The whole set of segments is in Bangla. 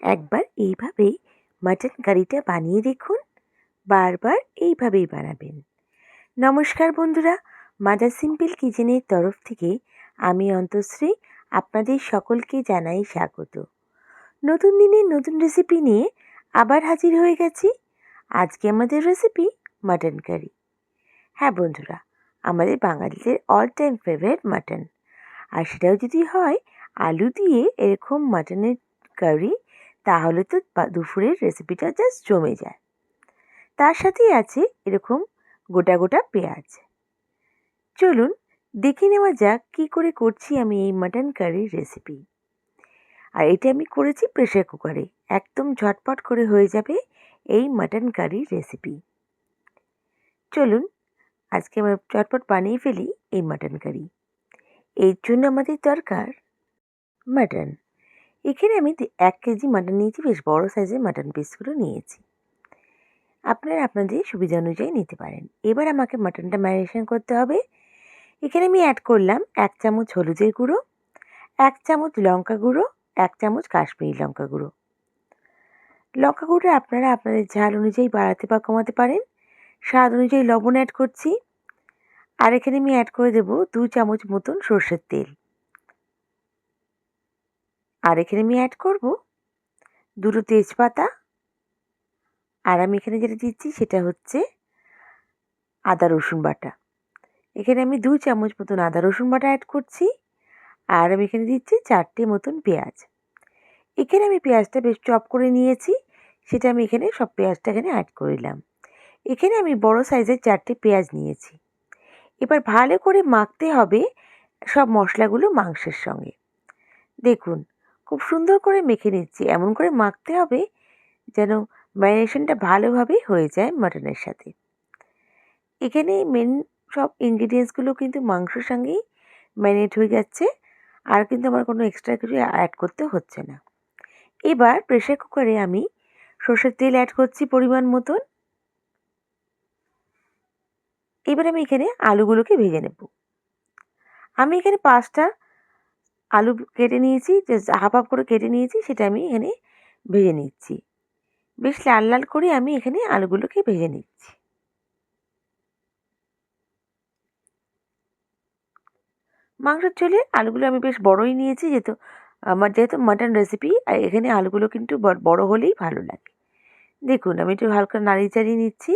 একবার এইভাবেই মাটন কারিটা বানিয়ে দেখুন। বারবার এইভাবেই বানাবেন। নমস্কার বন্ধুরা, মাদার সিম্পল কিচেনের তরফ থেকে আমি অন্তশ্রী আপনাদের সকলকে জানাই স্বাগত। নতুন দিনের নতুন রেসিপি নিয়ে আবার হাজির হয়ে গেছি। আজকে আমাদের রেসিপি মাটন কারি। হ্যাঁ বন্ধুরা, আমাদের বাঙালিদের অল টাইম ফেভারিট মাটন। আর সেটাও যদি হয়, আলু দিয়ে এরকম মাটনের কারি তাহলে তো দুপুরের রেসিপিটা জাস্ট জমে যায়। তার সাথেই আছে এরকম গোটা গোটা পেঁয়াজ। চলুন দেখে নেওয়া যাক কী করে করছি আমি এই মাটন কারির রেসিপি আর এটা আমি করেছি প্রেশার কুকারে একদম ঝটপট করে হয়ে যাবে এই মাটন কারির রেসিপি চলুন আজকে আমরা চটপট বানিয়ে ফেলি এই মাটন কারি এর জন্য আমাদের দরকার মাটন এখানে আমি এক কেজি মাটন নিয়েছি, বেশ বড় সাইজের মাটন পিসগুলো নিয়েছি। আপনারা আপনাদের সুবিধা অনুযায়ী নিতে পারেন। এবার আমাকে মাটনটা ম্যারিনেশন করতে হবে। এখানে আমি অ্যাড করলাম এক চামচ হলুদের গুঁড়ো, এক চামচ লঙ্কা গুঁড়ো, এক চামচ কাশ্মীরি লঙ্কা গুঁড়ো। লঙ্কা গুঁড়োটা আপনারা আপনাদের ঝাল অনুযায়ী বাড়াতে বা কমাতে পারেন। স্বাদ অনুযায়ী লবণ অ্যাড করছি। আর এখানে আমি অ্যাড করে দেবো দু চামচ মতন সর্ষের তেল। আর এখানে আমি অ্যাড করব দুটো তেজপাতা। আর আমি এখানে যেটা দিচ্ছি সেটা হচ্ছে আদা, রসুন বাটা। এখানে আমি দু চামচ মতন আদা, রসুন বাটা অ্যাড করছি। আর আমি এখানে দিচ্ছি চারটে মতন পেঁয়াজ। এখানে আমি পেঁয়াজটা বেশ চপ করে নিয়েছি। সেটা আমি এখানে সব পেঁয়াজটা এখানে অ্যাড করলাম এখানে আমি বড় সাইজের চারটে পেঁয়াজ নিয়েছি। এবার ভালো করে মাখতে হবে সব মশলাগুলো মাংসের সঙ্গে। দেখুন খুব সুন্দর করে মেখে নিচ্ছি। এমন করে মাখতে হবে যেন ম্যারিনেশনটা ভালোভাবে হয়ে যায় মাটনের সাথে। এখানে মেন সব ইনগ্রিডিয়েন্টসগুলো কিন্তু মাংসর সঙ্গেই ম্যারিনেট হয়ে যাচ্ছে। আর কিন্তু আমার কোনো এক্সট্রা কিছু অ্যাড করতে হচ্ছে না। এবার প্রেশার কুকারে আমি সর্ষের তেল অ্যাড করছি পরিমাণ মতন। এবার আমি এখানে আলুগুলোকে ভেজে নেব। আমি এখানে পাঁচটা আলু কেটে নিয়েছি, যে হাফ হাফ করে কেটে নিয়েছি, সেটা আমি এখানে ভেজে নিচ্ছি। বেশ লাল লাল করে আমি এখানে আলুগুলোকে ভেজে নিচ্ছি। মাংসের ঝোলে আলুগুলো আমি বেশ বড়ই নিয়েছি, যেহেতু আমার যেহেতু মাটন রেসিপি আর এখানে আলুগুলো কিন্তু বড় হলেই ভালো লাগে। দেখুন, আমি একটু হালকা নাড়িয়ে চাড়িয়ে নিচ্ছি।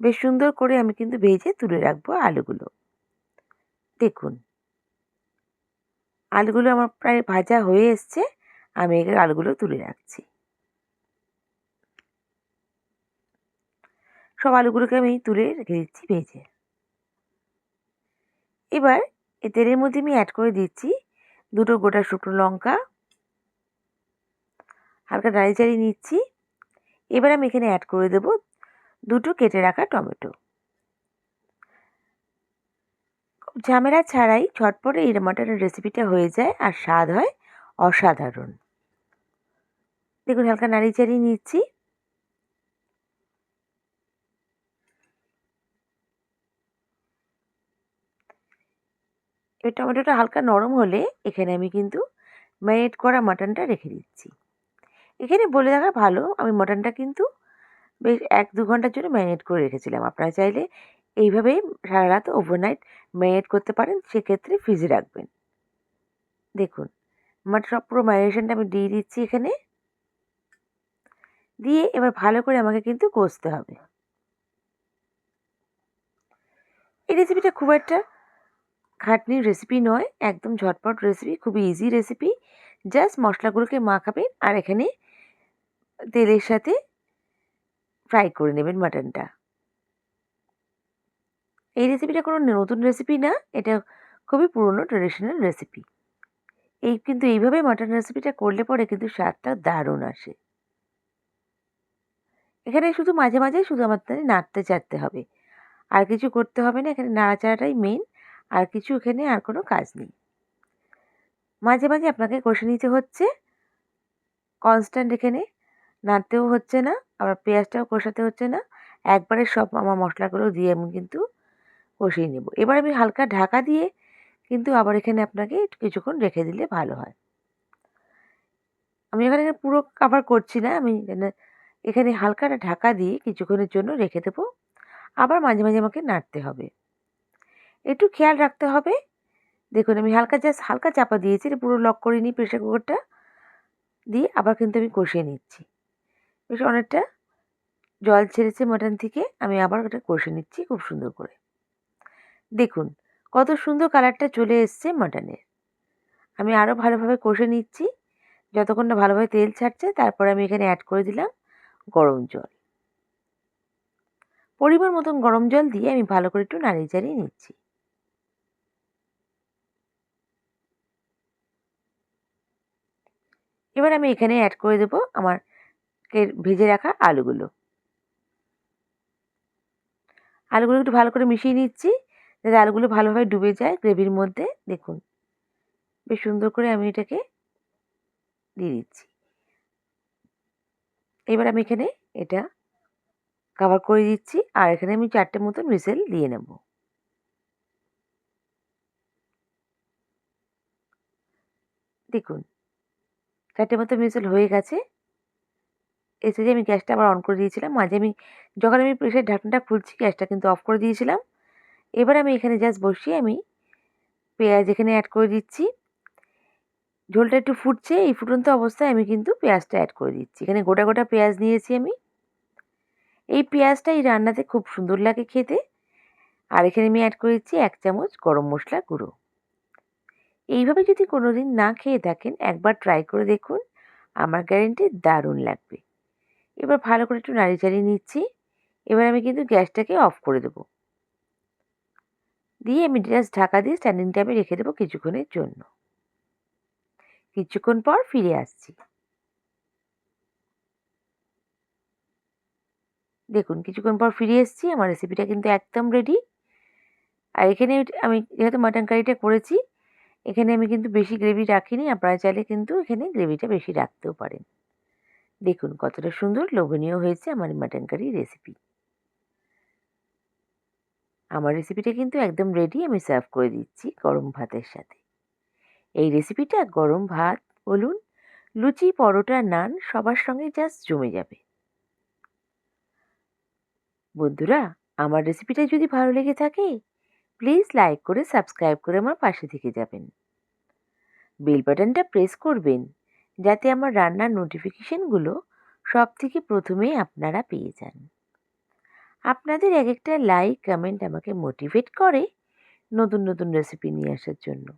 বেশ সুন্দর করে আমি কিন্তু ভেজে তুলে রাখব আলুগুলো। দেখুন। আলুগুলো আমার প্রায় ভাজা হয়ে এসছে, আমি এখানে আলুগুলো তুলে রাখছি। সব আলুগুলোকে আমি তুলে রেখে দিচ্ছি, ভেজে। এবার এই তেলের মধ্যে আমি অ্যাড করে দিচ্ছি দুটো গোটা শুকনো লঙ্কা। হালকা নাড়ি চাড়িয়ে নিচ্ছি। এবার আমি এখানে অ্যাড করে দেব দুটো কেটে রাখা টমেটো। ঝামেলা ছাড়াই ছটপটে এই মাটনের রেসিপিটা হয়ে যায় আর স্বাদ হয় অসাধারণ। দেখুন, হালকা নাড়ি চাড়িয়ে নিচ্ছি। এই টমেটোটা হালকা নরম হলে এখানে আমি কিন্তু ম্যারিনেট করা মাটনটা রেখে দিচ্ছি। এখানে বলে দেখা ভালো, আমি মাটনটা কিন্তু বেশ এক দু ঘণ্টার জন্য ম্যারিনেট করে রেখেছিলাম। আপনারা চাইলে এইভাবেই সারা রাত ওভারনাইট ম্যারিনেট করতে পারেন, সেক্ষেত্রে ফ্রিজে রাখবেন। দেখুন, আমার সব পুরো ম্যারিনেশনটা আমি দিয়ে দিচ্ছি এখানে। দিয়ে এবার ভালো করে আমাকে কিন্তু কষতে হবে। এই রেসিপিটা খুব একটা খাটনির রেসিপি নয়, একদম ঝটপট রেসিপি খুবই ইজি রেসিপি জাস্ট মশলাগুলোকে মাখাবেন আর এখানে তেলের সাথে ফ্রাই করে নেবেন মাটনটা এই রেসিপিটা কোনো নতুন রেসিপি না, এটা খুবই পুরনো ট্রেডিশনাল রেসিপি এই কিন্তু এইভাবে মাটন রেসিপিটা করলে পরে কিন্তু স্বাদটা দারুণ আসে। এখানে শুধু মাঝে মাঝে শুধু আমাদের নাড়তে চাড়তে হবে। আর কিছু করতে হবে না, এখানে নাড়াচাড়াটাই মেন আর কিছু এখানে আর কোনো কাজ নেই। মাঝে মাঝে আপনাকে কষে নিতে হচ্ছে। কনস্ট্যান্ট এখানে নাড়তেও হচ্ছে না, আবার পেঁয়াজটাও কষাতে হচ্ছে না। একবারে সব আমার মশলাগুলো দিয়ে আমি কিন্তু কষিয়ে নেব। এবার আমি হালকা ঢাকা দিয়ে কিন্তু আবার এখানে আপনাকে কিছুক্ষণ রেখে দিলে ভালো হয়। আমি এখানে পুরো কাভার করছি না, আমি এখানে- হালকাটা ঢাকা দিয়ে কিছুক্ষণের জন্য রেখে দেবো। আবার মাঝে মাঝে আমাকে নাড়তে হবে। একটু খেয়াল রাখতে হবে। দেখুন, আমি হালকা জাস্ট হালকা চাপা দিয়েছি পুরো লক করে নিই প্রেশার কুকারটা দিয়ে আবার কিন্তু আমি কষিয়ে নিচ্ছি। বেশ অনেকটা জল ছেড়েছে মাটন থেকে, আমি আবার ওটা কষে নিচ্ছি খুব সুন্দর করে। দেখুন, কত সুন্দর কালারটা চলে এসছে মাটনের আমি আরও ভালোভাবে কষে নিচ্ছি। যতক্ষণ না ভালোভাবে তেল ছাড়ছে, তারপর আমি এখানে অ্যাড করে দিলাম গরম জল। পরিমাণ মতন গরম জল দিয়ে আমি ভালো করে একটু নাড়িয়ে চাড়িয়ে নিচ্ছি। এবার আমি এখানে অ্যাড করে দেবো আমার ভেজে রাখা আলুগুলো। আলুগুলো একটু ভালো করে মিশিয়ে নিচ্ছি। যাতে আলুগুলো ভালোভাবে ডুবে যায় গ্রেভির মধ্যে, দেখুন। বেশ সুন্দর করে আমি এটাকে দিয়ে দিচ্ছি। এবার আমি এখানে এটা কাভার করে দিচ্ছি আর এখানে আমি চারটে মতন হুইসেল দিয়ে নেব। দেখুন, চারটে মতো মিসেল হয়ে গেছে। এসে যে আমি গ্যাসটা আবার অন করে দিয়েছিলাম, মাঝে আমি যখন আমি প্রেশার ঢাকনাটা খুলছি, গ্যাসটা কিন্তু অফ করে দিয়েছিলাম। এবার আমি এখানে জাস্ট বসিয়ে আমি পেঁয়াজ এখানে অ্যাড করে দিচ্ছি। ঝোলটা একটু ফুটছে, এই ফুটন্ত অবস্থায় আমি কিন্তু পেঁয়াজটা অ্যাড করে দিচ্ছি। এখানে গোটা গোটা পেঁয়াজ নিয়েছি আমি। এই পেঁয়াজটা এই রান্নাতে খুব সুন্দর লাগে খেতে। আর এখানে আমি অ্যাড করেছি এক চামচ গরম মশলা গুঁড়ো। এইভাবে যদি কোনো দিন না খেয়ে থাকেন, একবার ট্রাই করে দেখুন। আমার গ্যারেন্টি দারুণ লাগবে। এবার ভালো করে একটু নাড়ি চাড়িয়ে নিচ্ছি। এবার আমি কিন্তু গ্যাসটাকে অফ করে দেবো। দিয়ে আমি জাস্ট ঢাকা দিয়ে স্ট্যান্ডিং টাইমে রেখে দেবো কিছুক্ষণের জন্য। কিছুক্ষণ পর ফিরে আসছি। দেখুন, কিছুক্ষণ পর ফিরে এসেছি, আমার রেসিপিটা কিন্তু একদম রেডি আর এখানে আমি যেহেতু মাটন কারিটা করেছি, এখানে আমি কিন্তু বেশি গ্রেভি রাখিনি, আপনারা চাইলে কিন্তু এখানে গ্রেভিটা বেশি রাখতেও পারেন। দেখুন, কতটা সুন্দর, লোভনীয় হয়েছে আমার মাটন কারি রেসিপি আমার রেসিপিটা কিন্তু একদম রেডি আমি সার্ভ করে দিচ্ছি গরম ভাতের সাথে। এই রেসিপিটা গরম ভাত বলুন লুচি, পরোটা, নান সবার সঙ্গে জাস্ট জমে যাবে। বন্ধুরা, আমার রেসিপিটা যদি ভালো লেগে থাকে প্লিজ লাইক করে সাবস্ক্রাইব করে আমার পাশে থেকে যাবেন। বেল বাটনটা প্রেস করবেন, যাতে আমার রান্নার নোটিফিকেশনগুলো সব থেকে প্রথমেই আপনারা পেয়ে যান। আপনাদের এক একটা লাইক কমেন্ট আমাকে মোটিভেট করে নতুন নতুন রেসিপি নিয়ে আসার জন্য।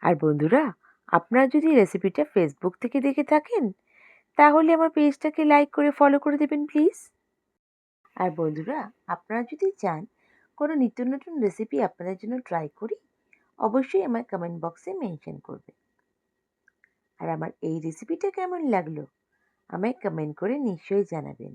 আর বন্ধুরা, আপনারা যদি রেসিপিটা ফেসবুক থেকে দেখে থাকেন, তাহলে আমার পেজটাকে লাইক করে ফলো করে দেবেন প্লিজ আর বন্ধুরা, আপনারা যদি চান কোনো নিত্য নতুন রেসিপি আপনাদের জন্য ট্রাই করি, অবশ্যই আমার কমেন্ট বক্সে মেনশন করবে। আর আমার এই রেসিপিটা কেমন লাগল, আমায় কমেন্ট করে নিশ্চয়ই জানাবেন।